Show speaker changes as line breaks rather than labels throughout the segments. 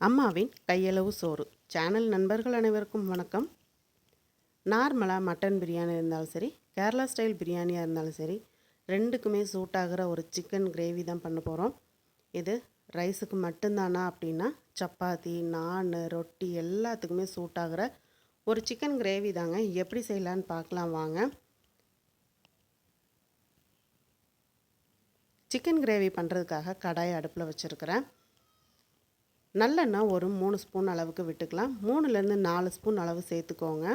அம்மாவின் கையளவு சோறு. சேனல் நண்பர்கள் அனைவருக்கும் வணக்கம். நார்மலாக மட்டன் பிரியாணி இருந்தாலும் சரி கேரளா ஸ்டைல் பிரியாணியாக இருந்தாலும் சரி ரெண்டுக்குமே சூட் ஆகிற ஒரு சிக்கன் கிரேவி தான் பண்ண போகிறோம் இது ரைஸுக்கு மட்டும்தானா அப்படின்னா சப்பாத்தி நான் ரொட்டி எல்லாத்துக்குமே சூட் ஆகிற ஒரு சிக்கன் கிரேவி தாங்க. எப்படி செய்யலான்னு பார்க்கலாம் வாங்க. சிக்கன் கிரேவி பண்ணுறதுக்காக கடாயை அடுப்பில் வச்சுருக்கிறேன். நல்லெண்ணெய் ஒரு மூணு ஸ்பூன் அளவுக்கு விட்டுக்கலாம். மூணுலேருந்து நாலு ஸ்பூன் அளவு சேர்த்துக்கோங்க.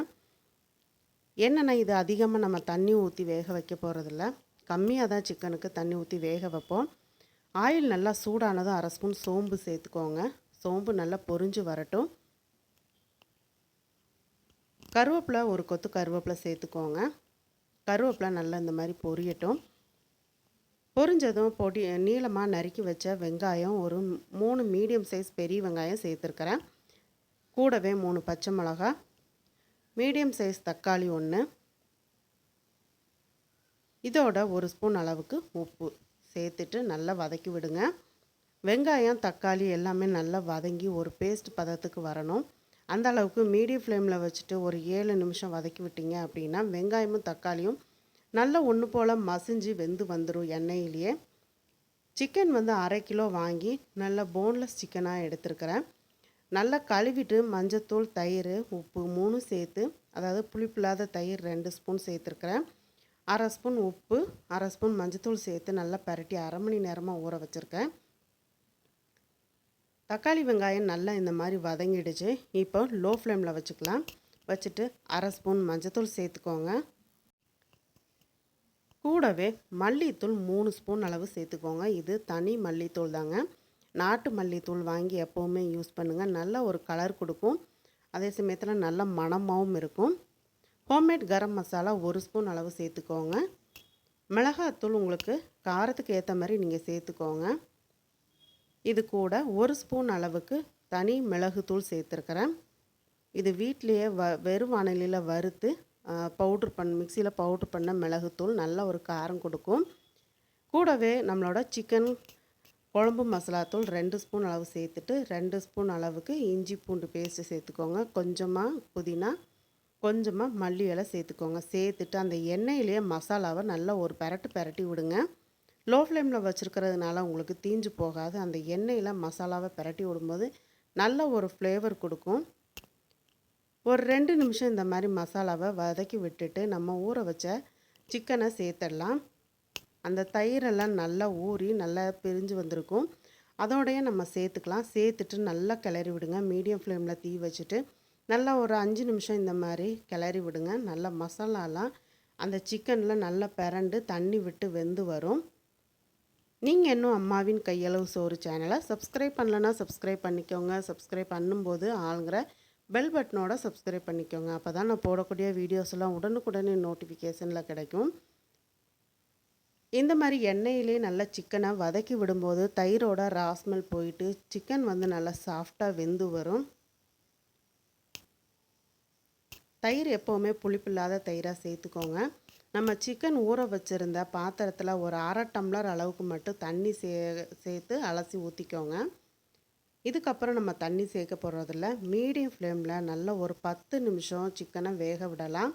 என்னென்னா இது அதிகமாக நம்ம தண்ணி ஊற்றி வேக வைக்க போகிறதில்ல கம்மியாக தான் சிக்கனுக்கு தண்ணி ஊற்றி வேக வைப்போம். ஆயில் நல்லா சூடானதும் அரை ஸ்பூன் சோம்பு சேர்த்துக்கோங்க. சோம்பு நல்லா பொரிஞ்சு வரட்டும். கருவேப்பிலை ஒரு கொத்து கருவேப்பிலை சேர்த்துக்கோங்க. கருவேப்பிலை நல்லா இந்த மாதிரி பொரியட்டும். பொரிஞ்சதும் பொடி நீளமாக நறுக்கி வச்ச வெங்காயம் ஒரு மூணு மீடியம் சைஸ் பெரிய வெங்காயம் சேர்த்துருக்கிறேன். கூடவே மூணு பச்சை மிளகா மீடியம் சைஸ் தக்காளி ஒன்று இதோட ஒரு ஸ்பூன் அளவுக்கு உப்பு சேர்த்துட்டு நல்லா வதக்கி விடுங்க. வெங்காயம் தக்காளி எல்லாமே நல்லா வதங்கி ஒரு பேஸ்ட் பதத்துக்கு வரணும். அந்த அளவுக்கு மீடியம் ஃப்ளேமில் வச்சுட்டு ஒரு ஏழு நிமிஷம் வதக்கி விட்டீங்க அப்படின்னா வெங்காயமும் தக்காளியும் நல்லா ஒன்று போல் மசிஞ்சு வெந்து வந்துடும் எண்ணெயிலேயே. சிக்கன் வந்து அரை கிலோ வாங்கி நல்லா போன்லெஸ் சிக்கனாக எடுத்துருக்கிறேன். நல்லா கழுவிட்டு மஞ்சத்தூள் தயிர் உப்பு மூணும் சேர்த்து அதாவது புளிப்பில்லாத தயிர் ரெண்டு ஸ்பூன் சேர்த்துருக்குறேன். அரை ஸ்பூன் உப்பு அரை ஸ்பூன் மஞ்சத்தூள் சேர்த்து நல்லா பரட்டி அரை மணி நேரமாக ஊற வச்சுருக்கேன். தக்காளி வெங்காயம் நல்லா இந்த மாதிரி வதங்கிடுச்சு. இப்போ லோ ஃப்ளேமில் வச்சுக்கலாம். வச்சுட்டு அரை ஸ்பூன் மஞ்சத்தூள் சேர்த்துக்கோங்க. கூடவே மல்லித்தூள் மூணு ஸ்பூன் அளவு சேர்த்துக்கோங்க. இது தனி மல்லித்தூள் தாங்க. நாட்டு மல்லித்தூள் வாங்கி எப்போவுமே யூஸ் பண்ணுங்கள் நல்ல ஒரு கலர் கொடுக்கும். அதே சமயத்தில் நல்ல மணமாகவும் இருக்கும். ஹோம்மேட் கரம் மசாலா ஒரு ஸ்பூன் அளவு சேர்த்துக்கோங்க. மிளகாத்தூள் உங்களுக்கு காரத்துக்கு ஏற்ற மாதிரி நீங்கள் சேர்த்துக்கோங்க. இது கூட ஒரு ஸ்பூன் அளவுக்கு தனி மிளகுத்தூள் சேர்த்துருக்குறேன். இது வீட்டிலையே வ வெறும் வானிலையில் வறுத்து பவுட்ரு பண் மிக்சியில் பவுட்ரு பண்ண மிளகுத்தூள் நல்ல ஒரு காரம் கொடுக்கும். கூடவே நம்மளோட சிக்கன் குழம்பு மசாலாத்தூள் ரெண்டு ஸ்பூன் அளவு சேர்த்துட்டு ரெண்டு ஸ்பூன் அளவுக்கு இஞ்சி பூண்டு பேஸ்ட்டு சேர்த்துக்கோங்க. கொஞ்சமாக புதினா கொஞ்சமாக மல்லி இலை சேர்த்துக்கோங்க. சேர்த்துட்டு அந்த எண்ணெயிலேயே மசாலாவை நல்லா ஒரு பரட்டு பரட்டி விடுங்க. லோ ஃப்ளேமில் வச்சுருக்கிறதுனால உங்களுக்கு தீஞ்சு போகாது. அந்த எண்ணெயில் மசாலாவை பரட்டி விடும்போது நல்ல ஒரு ஃப்ளேவர் கொடுக்கும். ஒரு ரெண்டு நிமிஷம் இந்த மாதிரி மசாலாவை வதக்கி விட்டுட்டு நம்ம ஊற வச்ச சிக்கனை சேர்த்துடலாம். அந்த தயிரெல்லாம் நல்லா ஊறி நல்லா பிரிஞ்சு வந்திருக்கும். அதோடைய நம்ம சேர்த்துக்கலாம். சேர்த்துட்டு நல்லா கிளறி விடுங்க. மீடியம் ஃப்ளேமில் தீ வச்சுட்டு நல்லா ஒரு அஞ்சு நிமிஷம் இந்த மாதிரி கிளறி விடுங்க. நல்லா மசாலாலாம் அந்த சிக்கனில் நல்லா பிறண்டு தண்ணி விட்டு வெந்து வரும். நீங்கள் இன்னும் அம்மாவின் கையளவு சோறு சேனலை சப்ஸ்கிரைப் பண்ணலன்னா சப்ஸ்கிரைப் பண்ணிக்கோங்க. சப்ஸ்கிரைப் பண்ணும்போது ஆளுங்கிற பெல் பட்டனோட சப்ஸ்கிரைப் பண்ணிக்கோங்க. அப்போ தான் நான் போடக்கூடிய வீடியோஸ்லாம் உடனுக்குடனே நோட்டிஃபிகேஷனில் கிடைக்கும். இந்த மாதிரி எண்ணெயிலே நல்லா சிக்கனை வதக்கி விடும்போது தயிரோட ராஸ்மெல் போயிட்டு சிக்கன் வந்து நல்லா சாஃப்டாக வெந்து வரும். தயிர் எப்போவுமே புளிப்பில்லாத தயிராக சேர்த்துக்கோங்க. நம்ம சிக்கன் ஊற வச்சுருந்த பாத்திரத்தில் ஒரு அரை டம்ளர் அளவுக்கு மட்டும் தண்ணி சே சேர்த்து அலசி ஊற்றிக்கோங்க இதுக்கப்புறம் நம்ம தண்ணி சேர்க்க போகிறதில்ல மீடியம் ஃப்ளேமில் நல்ல ஒரு பத்து நிமிஷம் சிக்கனை வேக விடலாம்.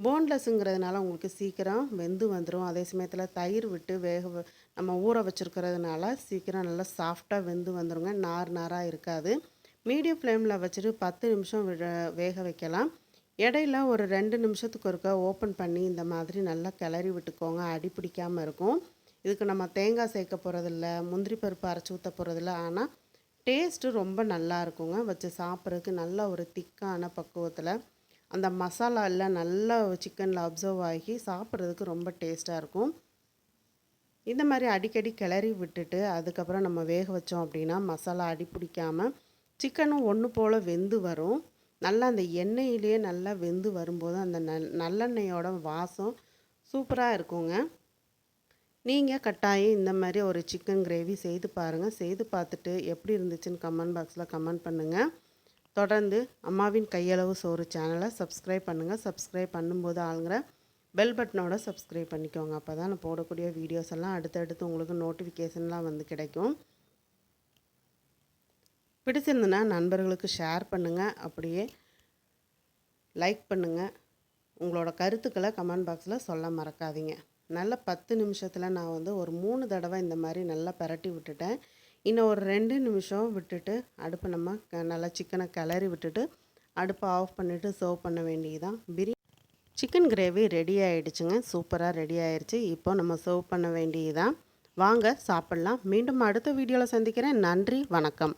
போன்லெஸ்ஸுங்கிறதுனால உங்களுக்கு சீக்கிரம் வெந்து வந்துடும் அதே சமயத்தில் தயிர் விட்டு வேக நம்ம ஊற வச்சுருக்கிறதுனால சீக்கிரம் நல்லா சாஃப்டாக வெந்து வந்துடுங்க நார் நாராக இருக்காது. மீடியம் ஃப்ளேமில் வச்சுட்டு பத்து நிமிஷம் வேக வைக்கலாம். இடையில ஒரு ரெண்டு நிமிஷத்துக்கு ஒருக்க ஓப்பன் பண்ணி இந்த மாதிரி நல்லா கிளறி விட்டுக்கோங்க. அடி பிடிக்காமல் இருக்கும். இதுக்கு நம்ம தேங்காய் சேர்க்க போகிறதில்ல முந்திரி பருப்பு அரைச்சி ஊற்ற போகிறதில்ல ஆனால் டேஸ்ட்டு ரொம்ப நல்லா இருக்குங்க. வச்சு சாப்பிட்றதுக்கு நல்ல ஒரு திக்கான பக்குவத்தில். அந்த மசாலா எல்லாம் நல்லா சிக்கனில் அப்சர்வ் ஆகி சாப்பிட்றதுக்கு ரொம்ப டேஸ்ட்டாக இருக்கும். இந்த மாதிரி அடிக்கடி கிளறி விட்டுட்டு அதுக்கப்புறம் நம்ம வேக வச்சோம் அப்படின்னா மசாலா அடி பிடிக்காமல் சிக்கனும் ஒன்று போல் வெந்து வரும். நல்லா அந்த எண்ணெயிலேயே நல்லா வெந்து வரும்போது அந்த நல் நல்லெண்ணெயோட வாசம் சூப்பராக இருக்குங்க. நீங்கள் கட்டாயம் இந்த மாதிரி ஒரு சிக்கன் கிரேவி செய்து பாருங்கள் செய்து பார்த்துட்டு எப்படி இருந்துச்சுன்னு கமெண்ட் பாக்ஸில் கமெண்ட் பண்ணுங்கள் தொடர்ந்து அம்மாவின் கையளவு சோறு சேனலை சப்ஸ்கிரைப் பண்ணுங்கள் சப்ஸ்கிரைப் பண்ணும்போது ஆளுங்கிற பெல் பட்டனோட சப்ஸ்கிரைப் பண்ணிக்கோங்க. அப்போ தான் நான் போடக்கூடிய வீடியோஸ் எல்லாம் அடுத்தடுத்து உங்களுக்கு நோட்டிஃபிகேஷன்லாம் வந்து கிடைக்கும். பிடிச்சிருந்துன்னா நண்பர்களுக்கு ஷேர் பண்ணுங்கள் அப்படியே லைக் பண்ணுங்கள் உங்களோட கருத்துக்களை கமெண்ட் பாக்ஸில் சொல்ல மறக்காதீங்க. நல்ல பத்து நிமிஷத்தில் நான் வந்து ஒரு மூணு தடவை இந்த மாதிரி நல்லா பரட்டி விட்டுட்டேன். இன்னும் ஒரு ரெண்டு நிமிஷம் விட்டுட்டு அடுப்பை நம்ம க- நல்லா சிக்கனை கிளறி விட்டுட்டு அடுப்பை ஆஃப் பண்ணிவிட்டு சர்வ் பண்ண வேண்டியதுதான். பிரி சிக்கன் கிரேவி ரெடி ஆகிடுச்சுங்க சூப்பராக ரெடி ஆயிடுச்சு இப்போ நம்ம சர்வ் பண்ண வேண்டியதுதான். வாங்க சாப்பிட்லாம். மீண்டும் அடுத்த வீடியோவில் சந்திக்கிறேன். நன்றி வணக்கம்.